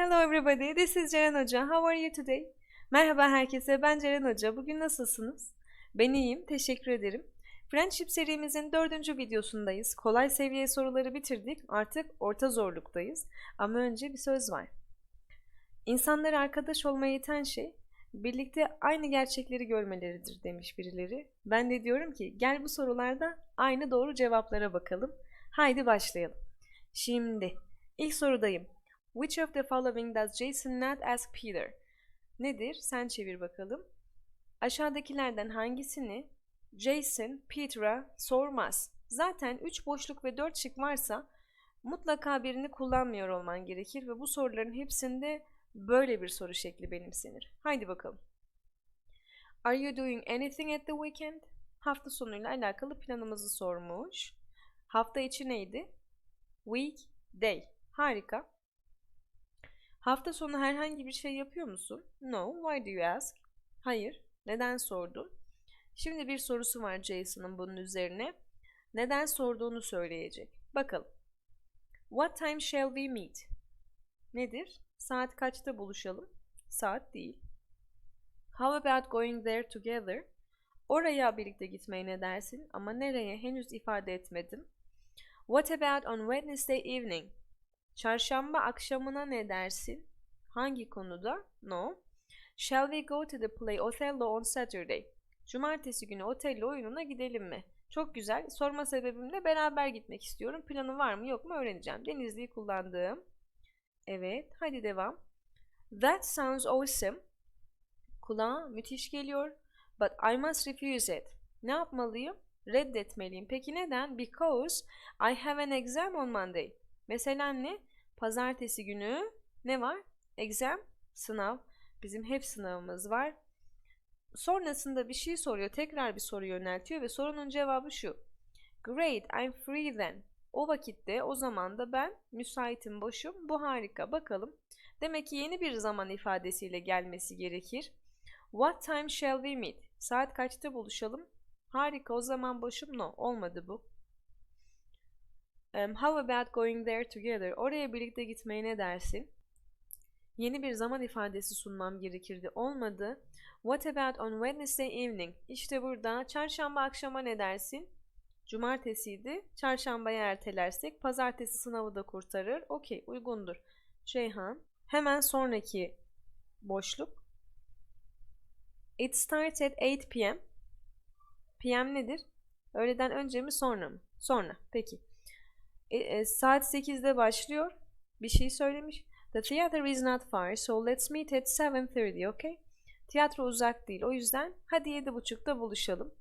Hello everybody, this is Ceren Hoca. How are you today? Merhaba herkese, ben Ceren Hoca. Bugün nasılsınız? Ben iyiyim, teşekkür ederim. Friendship serimizin dördüncü videosundayız. Kolay seviye soruları bitirdik, artık orta zorluktayız. Ama önce bir söz var. İnsanlar arkadaş olmaya iten şey, birlikte aynı gerçekleri görmeleridir demiş birileri. Ben de diyorum ki, gel bu sorularda aynı doğru cevaplara bakalım. Haydi başlayalım. Şimdi, ilk sorudayım. Which of the following does Jason not ask Peter? Nedir? Sen çevir bakalım. Aşağıdakilerden hangisini Jason Peter'a sormaz? Zaten 3 boşluk ve 4 şık varsa mutlaka birini kullanmıyor olman gerekir ve bu soruların hepsinde böyle bir soru şekli benimsenir. Haydi bakalım. Are you doing anything at the weekend? Hafta sonuyla alakalı planımızı sormuş. Hafta içi neydi? Weekday. Harika. Hafta sonu herhangi bir şey yapıyor musun? No. Why do you ask? Hayır. Neden sordun? Şimdi bir sorusu var Jason'ın bunun üzerine. Neden sorduğunu söyleyecek. Bakalım. What time shall we meet? Nedir? Saat kaçta buluşalım? Saat değil. How about going there together? Oraya birlikte gitmeye ne dersin? Ama nereye henüz ifade etmedim. What about on Wednesday evening? Çarşamba akşamına ne dersin? Hangi konuda? No. Shall we go to the play Othello on Saturday? Cumartesi günü Otello oyununa gidelim mi? Çok güzel. Sorma sebebimle beraber gitmek istiyorum. Planı var mı yok mu öğreneceğim. Denizli'yi kullandığım. Evet. Hadi devam. That sounds awesome. Kulağa müthiş geliyor. But I must refuse it. Ne yapmalıyım? Reddetmeliyim. Peki neden? Because I have an exam on Monday. Mesela ne? Pazartesi günü ne var? Exam, sınav. Bizim hep sınavımız var. Sonrasında bir şey soruyor. Tekrar bir soru yöneltiyor ve sorunun cevabı şu. Great, I'm free then. O vakitte, o zaman da ben müsaitim, boşum. Bu harika. Bakalım. Demek ki yeni bir zaman ifadesiyle gelmesi gerekir. What time shall we meet? Saat kaçta buluşalım? Harika. O zaman boşum. No. Olmadı bu. Um, how about going there together? Oraya birlikte gitmeye ne dersin? Yeni bir zaman ifadesi sunmam gerekirdi. Olmadı. What about on Wednesday evening? İşte burada çarşamba akşama ne dersin? Cumartesiydi. Çarşambaya ertelersek pazartesi sınavı da kurtarır. Okey uygundur. Ceyhan. Hemen sonraki boşluk. It starts at 8 p.m. PM nedir? Öğleden önce mi sonra mı? Sonra. Peki. E, e, saat 8'de başlıyor. Bir şey söylemiş. The theater is not far, so let's meet at 7.30, okay? Tiyatro uzak değil. O yüzden hadi 7.30'da buluşalım.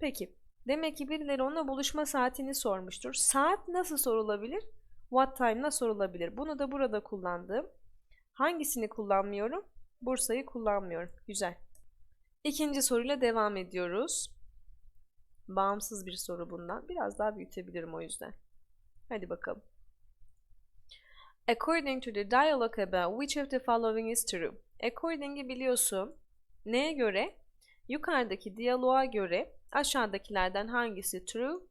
Peki. Demek ki birileri ona buluşma saatini sormuştur. Saat nasıl sorulabilir? What time'la sorulabilir. Bunu da burada kullandım. Hangisini kullanmıyorum? Bursa'yı kullanmıyorum. Güzel. İkinci soruyla devam ediyoruz. Bağımsız bir soru bundan. Biraz daha büyütebilirim o yüzden. Hadi bakalım. According to the dialogue about which of the following is true? According'i biliyorsun. Neye göre? Yukarıdaki diyaloğa göre aşağıdakilerden hangisi true?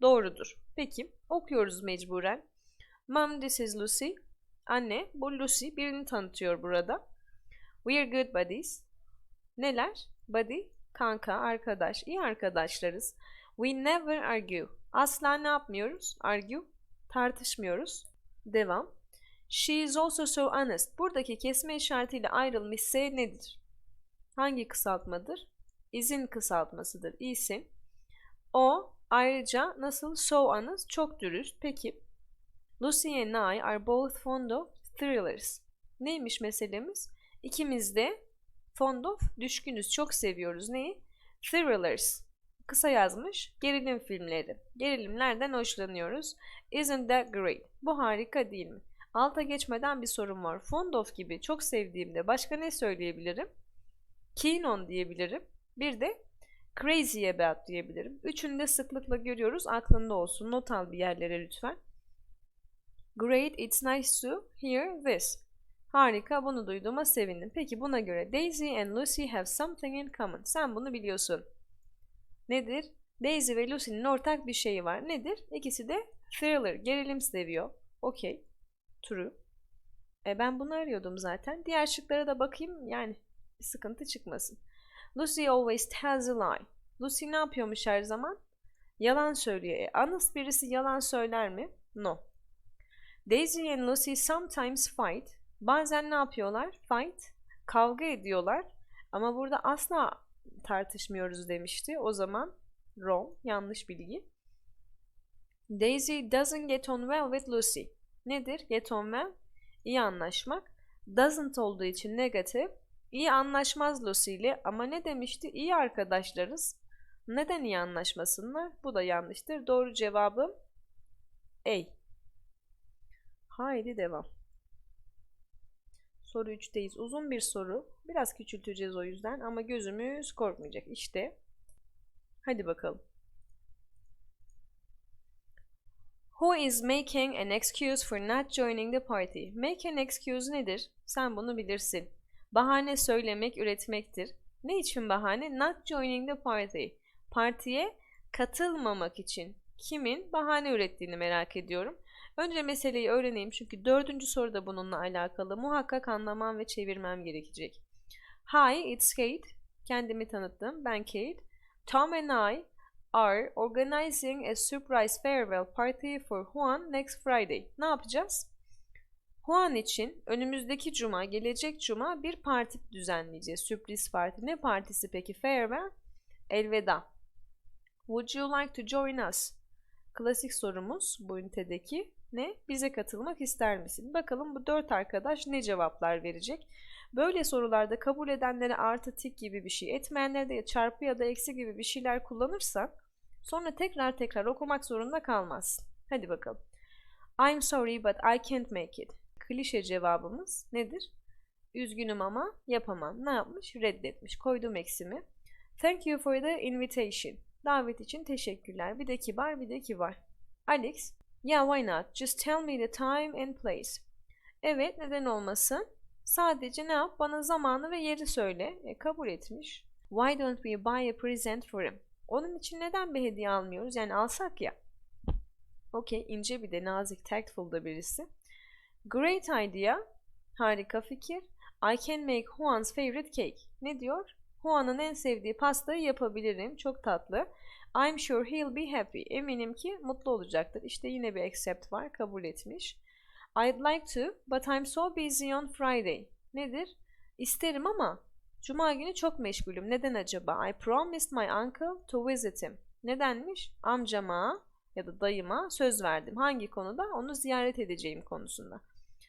Doğrudur. Peki okuyoruz mecburen. Mom this is Lucy. Anne bu Lucy birini tanıtıyor burada. We are good buddies. Neler? Buddy, kanka, arkadaş, iyi arkadaşlarız. We never argue. Asla ne yapmıyoruz? Argue, tartışmıyoruz. Devam. She is also so honest. Buradaki kesme işaretiyle ayrılmışsa nedir? Hangi kısaltmadır? İzin kısaltmasıdır. İsim. O ayrıca nasıl so honest? Çok dürüst. Peki. Lucy and I are both fond of thrillers. Neymiş meselemiz? İkimiz de fond of düşkünüz. Çok seviyoruz. Neyi? Thrillers. Kısa yazmış. Gerilim filmleri. Gerilimlerden hoşlanıyoruz. Isn't that great? Bu harika değil mi? Alta geçmeden bir sorum var. Fond gibi çok sevdiğimde başka ne söyleyebilirim? Keen on diyebilirim. Bir de crazy about diyebilirim. Üçünü de sıklıkla görüyoruz. Aklında olsun. Not al bir yerlere lütfen. Great, it's nice to hear this. Harika, bunu duyduğuma sevindim. Peki buna göre Daisy and Lucy have something in common. Sen bunu biliyorsun. Nedir? Daisy ve Lucy'nin ortak bir şeyi var. Nedir? İkisi de thriller, gerilim seviyor. Okey. True. E ben bunu arıyordum zaten. Diğer şıklara da bakayım yani bir sıkıntı çıkmasın. Lucy always tells a lie. Lucy ne yapıyormuş her zaman? Yalan söylüyor. E, honest birisi yalan söyler mi? No. Daisy and Lucy sometimes fight. Bazen ne yapıyorlar? Fight. Kavga ediyorlar. Ama burada asla tartışmıyoruz demişti. O zaman wrong. Yanlış bilgi. Daisy doesn't get on well with Lucy. Nedir? Get on well. İyi anlaşmak. Doesn't olduğu için negatif. İyi anlaşmaz Lucy ile ama ne demişti? İyi arkadaşlarız. Neden iyi anlaşmasınlar? Bu da yanlıştır. Doğru cevabım A. Haydi devam. Soru 3'teyiz. Uzun bir soru. Biraz küçülteceğiz o yüzden ama gözümüz korkmayacak. İşte. Hadi bakalım. Who is making an excuse for not joining the party? Make an excuse nedir? Sen bunu bilirsin. Bahane söylemek, üretmektir. Ne için bahane? Not joining the party. Partiye katılmamak için. Kimin bahane ürettiğini merak ediyorum. Önce meseleyi öğreneyim çünkü dördüncü soru da bununla alakalı. Muhakkak anlamam ve çevirmem gerekecek. Hi, it's Kate. Kendimi tanıttım. Ben Kate. Tom and I are organizing a surprise farewell party for Juan next Friday. Ne yapacağız? Juan için önümüzdeki cuma, gelecek cuma bir parti düzenleyeceğiz. Sürpriz parti. Ne partisi peki? Farewell. Elveda. Would you like to join us? Klasik sorumuz bu ünitedeki ne? Bize katılmak ister misin? Bakalım bu dört arkadaş ne cevaplar verecek? Böyle sorularda kabul edenlere artı tik gibi bir şey, etmeyenlere de çarpı ya da eksi gibi bir şeyler kullanırsak sonra tekrar tekrar okumak zorunda kalmaz. Hadi bakalım. I'm sorry but I can't make it. Klişe cevabımız nedir? Üzgünüm ama yapamam. Ne yapmış? Reddetmiş. Koydum eksimi. Thank you for the invitation. Davet için teşekkürler. Bir de kibar bir de kibar. Alex, yeah why not? Just tell me the time and place. Evet neden olmasın? Sadece ne yap? Bana zamanı ve yeri söyle. E, kabul etmiş. Why don't we buy a present for him? Onun için neden bir hediye almıyoruz? Yani alsak ya. Okey ince bir de nazik, tactful da birisi. Great idea. Harika fikir. I can make Juan's favorite cake. Ne diyor? Juan'ın en sevdiği pastayı yapabilirim. Çok tatlı. I'm sure he'll be happy. Eminim ki mutlu olacaktır. İşte yine bir accept var. Kabul etmiş. I'd like to, but I'm so busy on Friday. Nedir? İsterim ama Cuma günü çok meşgulüm. Neden acaba? I promised my uncle to visit him. Nedenmiş? Amcama ya da dayıma söz verdim. Hangi konuda? Onu ziyaret edeceğim konusunda.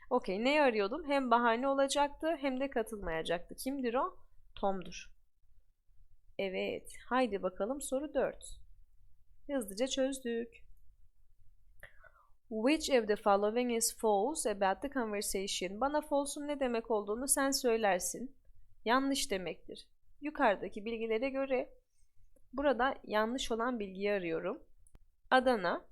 Okey, neyi arıyordum? Hem bahane olacaktı hem de katılmayacaktı. Kimdir o? Tom'dur. Evet, haydi bakalım soru 4. Hızlıca çözdük. Which of the following is false about the conversation? Bana false'un ne demek olduğunu sen söylersin. Yanlış demektir. Yukarıdaki bilgilere göre burada yanlış olan bilgiyi arıyorum. Adana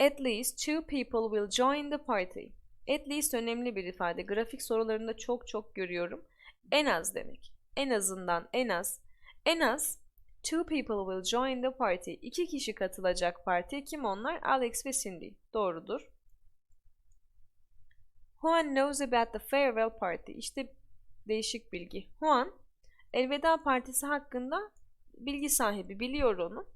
At least two people will join the party. At least önemli bir ifade. Grafik sorularında çok çok görüyorum. En az demek. En azından en az. En az two people will join the party. İki kişi katılacak partiye. Kim onlar? Alex ve Cindy. Doğrudur. Juan knows about the farewell party. İşte değişik bilgi. Juan elveda partisi hakkında bilgi sahibi. Biliyor onu.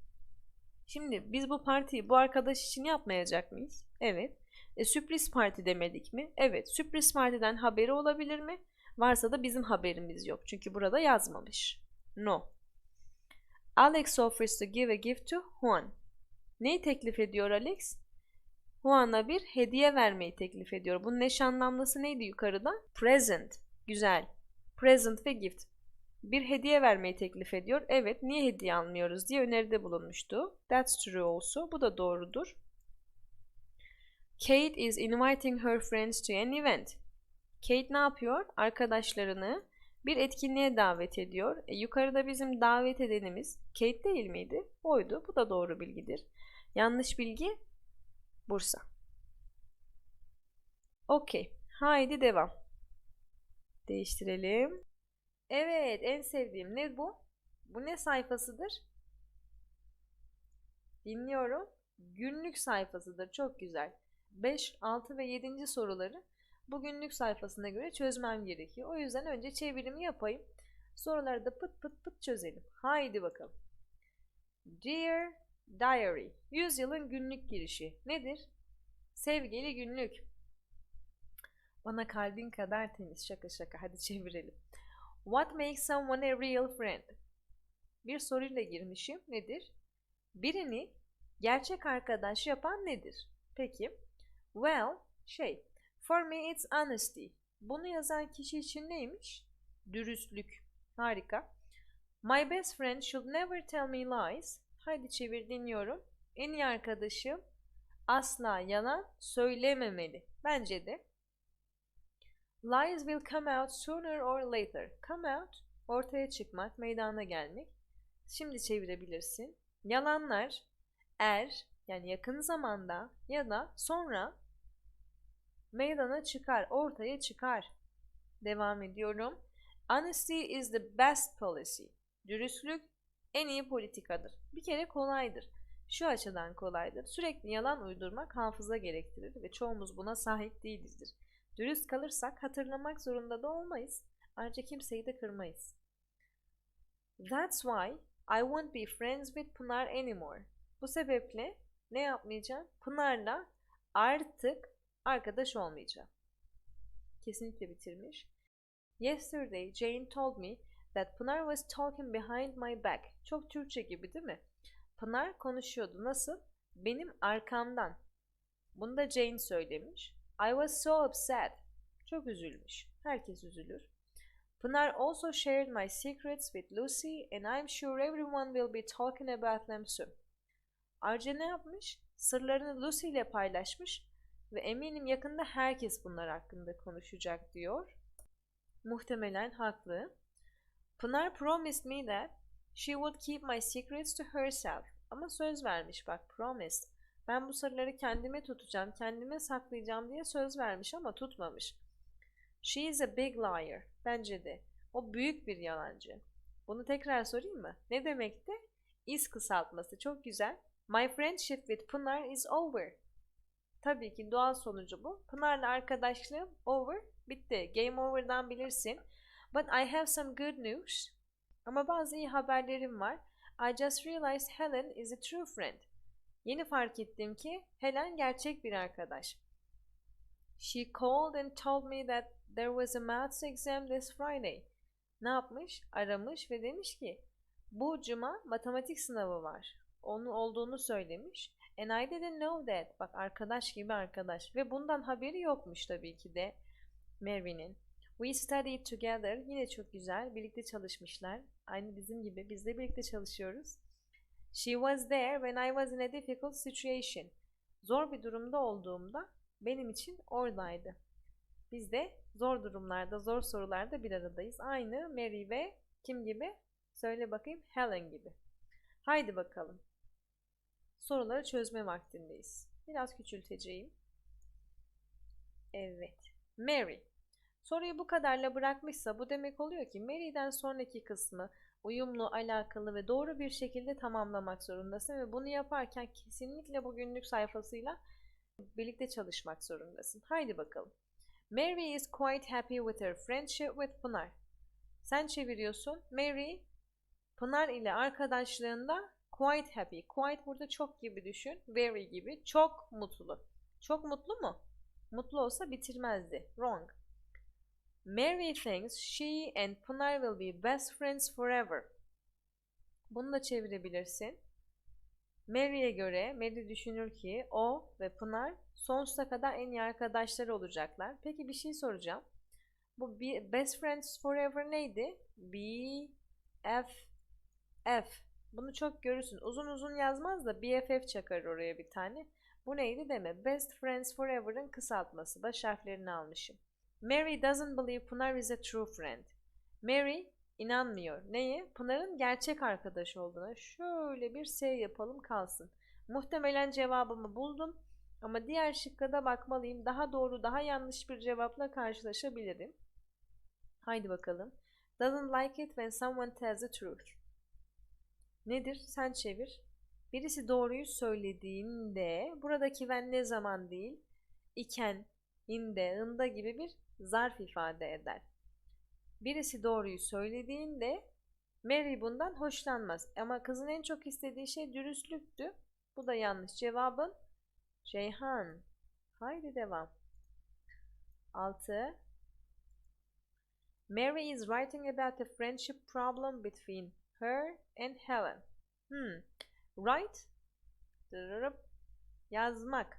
Şimdi biz bu partiyi bu arkadaş için yapmayacak mıyız? Evet. E, sürpriz parti demedik mi? Evet. Sürpriz partiden haberi olabilir mi? Varsa da bizim haberimiz yok. Çünkü burada yazmamış. No. Alex offers to give a gift to Juan. Neyi teklif ediyor Alex? Juan'a bir hediye vermeyi teklif ediyor. Bunun eş anlamlısı neydi yukarıda? Present. Güzel. Present ve gift. Bir hediye vermeyi teklif ediyor. Evet, niye hediye almıyoruz diye öneride bulunmuştu. That's true also. Bu da doğrudur. Kate is inviting her friends to an event. Kate ne yapıyor? Arkadaşlarını bir etkinliğe davet ediyor. E, yukarıda bizim davet edenimiz Kate değil miydi? Oydu. Bu da doğru bilgidir. Yanlış bilgi Bursa. Okey. Haydi devam. Değiştirelim. Evet, en sevdiğim ne bu? Bu ne sayfasıdır? Dinliyorum. Günlük sayfasıdır. Çok güzel. 5, 6 ve 7. soruları bugünlük sayfasına göre çözmem gerekiyor. O yüzden önce çevirimi yapayım. Soruları da pıt pıt pıt çözelim. Haydi bakalım. Dear Diary. Yüzyılın günlük girişi. Nedir? Sevgili günlük. Bana kalbin kadar temiz. Şaka şaka. Hadi çevirelim. What makes someone a real friend? Bir soruyla girmişim. Nedir? Birini gerçek arkadaş yapan nedir? Peki. Well, şey. For me it's honesty. Bunu yazan kişi için neymiş? Dürüstlük. Harika. My best friend should never tell me lies. Haydi çevir dinliyorum. En iyi arkadaşım asla yalan söylememeli. Bence de. Lies will come out sooner or later. Come out, ortaya çıkmak, meydana gelmek. Şimdi çevirebilirsin. Yalanlar er, yani yakın zamanda ya da sonra meydana çıkar, ortaya çıkar. Devam ediyorum. Honesty is the best policy. Dürüstlük en iyi politikadır. Bir kere kolaydır. Şu açıdan kolaydır. Sürekli yalan uydurmak hafıza gerektirir ve çoğumuz buna sahip değilizdir. Dürüst kalırsak hatırlamak zorunda da olmayız. Ayrıca kimseyi de kırmayız. That's why I won't be friends with Pınar anymore. Bu sebeple ne yapmayacağım? Pınar'la artık arkadaş olmayacağım. Kesinlikle bitirmiş. Yesterday Jane told me that Pınar was talking behind my back. Çok Türkçe gibi değil mi? Pınar konuşuyordu. Nasıl? Benim arkamdan. Bunu da Jane söylemiş. I was so upset. Çok üzülmüş. Herkes üzülür. Pınar also shared my secrets with Lucy and I'm sure everyone will be talking about them soon. Ayrıca ne yapmış? Sırlarını Lucy ile paylaşmış ve eminim yakında herkes bunlar hakkında konuşacak diyor. Muhtemelen haklı. Pınar promised me that she would keep my secrets to herself. Ama söz vermiş bak promised. Ben bu sırları kendime tutacağım, kendime saklayacağım diye söz vermiş ama tutmamış. She is a big liar. Bence de. O büyük bir yalancı. Bunu tekrar sorayım mı? Ne demekti? Is kısaltması. Çok güzel. My friendship with Pınar is over. Tabii ki doğal sonucu bu. Pınar'la arkadaşlığım over. Bitti. Game over'dan bilirsin. But I have some good news. Ama bazı iyi haberlerim var. I just realized Helen is a true friend. Yeni fark ettim ki Helen gerçek bir arkadaş. She called and told me that there was a maths exam this Friday. Ne yapmış? Aramış ve demiş ki bu cuma matematik sınavı var. Onun olduğunu söylemiş. And I didn't know that. Bak arkadaş gibi arkadaş. Ve bundan haberi yokmuş tabii ki de Mary'nin. We studied together. Yine çok güzel. Birlikte çalışmışlar. Aynı bizim gibi. Biz de birlikte çalışıyoruz. She was there when I was in a difficult situation. Zor bir durumda olduğumda benim için oradaydı. Biz de zor durumlarda, zor sorularda bir aradayız. Aynı Mary ve kim gibi? Söyle bakayım. Helen gibi. Haydi bakalım. Soruları çözme vaktindeyiz. Biraz küçülteceğim. Evet. Mary. Soruyu bu kadarla bırakmışsa bu demek oluyor ki Mary'den sonraki kısmı uyumlu, alakalı ve doğru bir şekilde tamamlamak zorundasın ve bunu yaparken kesinlikle bu günlük sayfasıyla birlikte çalışmak zorundasın. Haydi bakalım. Mary is quite happy with her friendship with Pınar. Sen çeviriyorsun. Mary Pınar ile arkadaşlığında quite happy. Quite burada çok gibi düşün. Very gibi. Çok mutlu. Çok mutlu mu? Mutlu olsa bitirmezdi. Wrong. Mary thinks she and Pınar will be best friends forever. Bunu da çevirebilirsin. Mary'e göre Mary düşünür ki o ve Pınar sonsuza kadar en iyi arkadaşları olacaklar. Peki bir şey soracağım. Bu best friends forever neydi? B F F. Bunu çok görürsün. Uzun uzun yazmaz da BFF çakar oraya bir tane. Bu neydi deme. Best friends forever'ın kısaltması. Baş harflerini almışım. Mary doesn't believe Pınar is a true friend. Mary inanmıyor. Neye? Pınar'ın gerçek arkadaş olduğuna. Şöyle bir S yapalım kalsın. Muhtemelen cevabımı buldum. Ama diğer şıkka da bakmalıyım. Daha doğru, daha yanlış bir cevapla karşılaşabilirim. Haydi bakalım. Doesn't like it when someone tells the truth. Nedir? Sen çevir. Birisi doğruyu söylediğinde buradaki ben ne zaman değil, iken, inde, ında gibi bir zarf ifade eder. Birisi doğruyu söylediğinde Mary bundan hoşlanmaz. Ama kızın en çok istediği şey dürüstlüktü. Bu da yanlış. Cevabın Ceyhan. Haydi devam. 6. Mary is writing about a friendship problem between her and Helen. Hmm. Write. Dırırıp. Yazmak.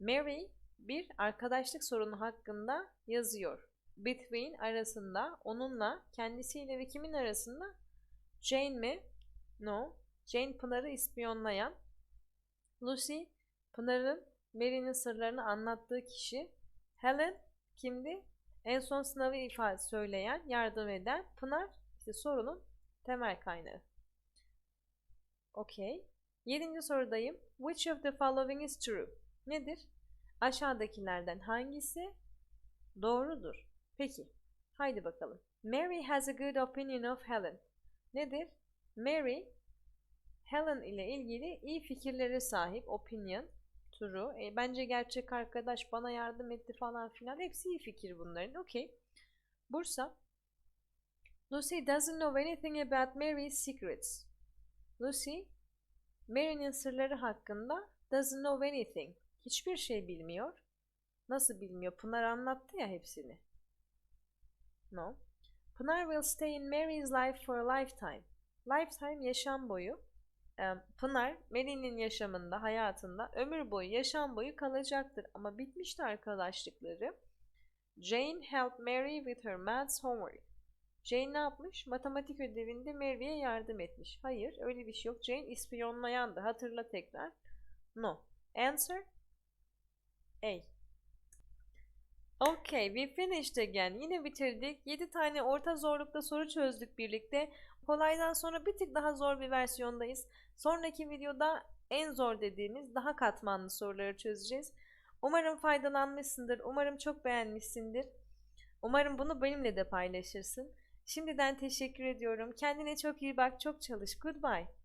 Mary bir arkadaşlık sorunu hakkında yazıyor. Between arasında, onunla, kendisiyle ve kimin arasında? Jane mi? No. Jane Pınar'ı ispiyonlayan. Lucy, Pınar'ın Mary'nin sırlarını anlattığı kişi. Helen kimdi? En son sınavı ifade söyleyen, yardım eden. Pınar işte sorunun temel kaynağı. Okey. Yedinci sorudayım. Which of the following is true? Nedir? Aşağıdakilerden hangisi doğrudur? Peki. Haydi bakalım. Mary has a good opinion of Helen. Nedir? Mary Helen ile ilgili iyi fikirlere sahip. Opinion. True. E, bence gerçek arkadaş bana yardım etti falan filan. Hepsi iyi fikir bunların. Okey. Bursa. Lucy doesn't know anything about Mary's secrets. Lucy, Mary'nin sırları hakkında doesn't know anything. Hiçbir şey bilmiyor. Nasıl bilmiyor? Pınar anlattı ya hepsini. No. Pınar will stay in Mary's life for a lifetime. Lifetime yaşam boyu. Pınar Mary'nin yaşamında, hayatında ömür boyu, yaşam boyu kalacaktır. Ama bitmişti arkadaşlıkları. Jane helped Mary with her maths homework. Jane ne yapmış? Matematik ödevinde Mary'e yardım etmiş. Hayır, öyle bir şey yok. Jane ispiyonlayandı. Hatırla tekrar. No. Answer A. Okay, we finished again. Yine bitirdik. 7 tane orta zorlukta soru çözdük birlikte. Kolaydan sonra bir tık daha zor bir versiyondayız. Sonraki videoda en zor dediğimiz daha katmanlı soruları çözeceğiz. Umarım faydalanmışsındır. Umarım çok beğenmişsindir. Umarım bunu benimle de paylaşırsın. Şimdiden teşekkür ediyorum. Kendine çok iyi bak, çok çalış. Goodbye.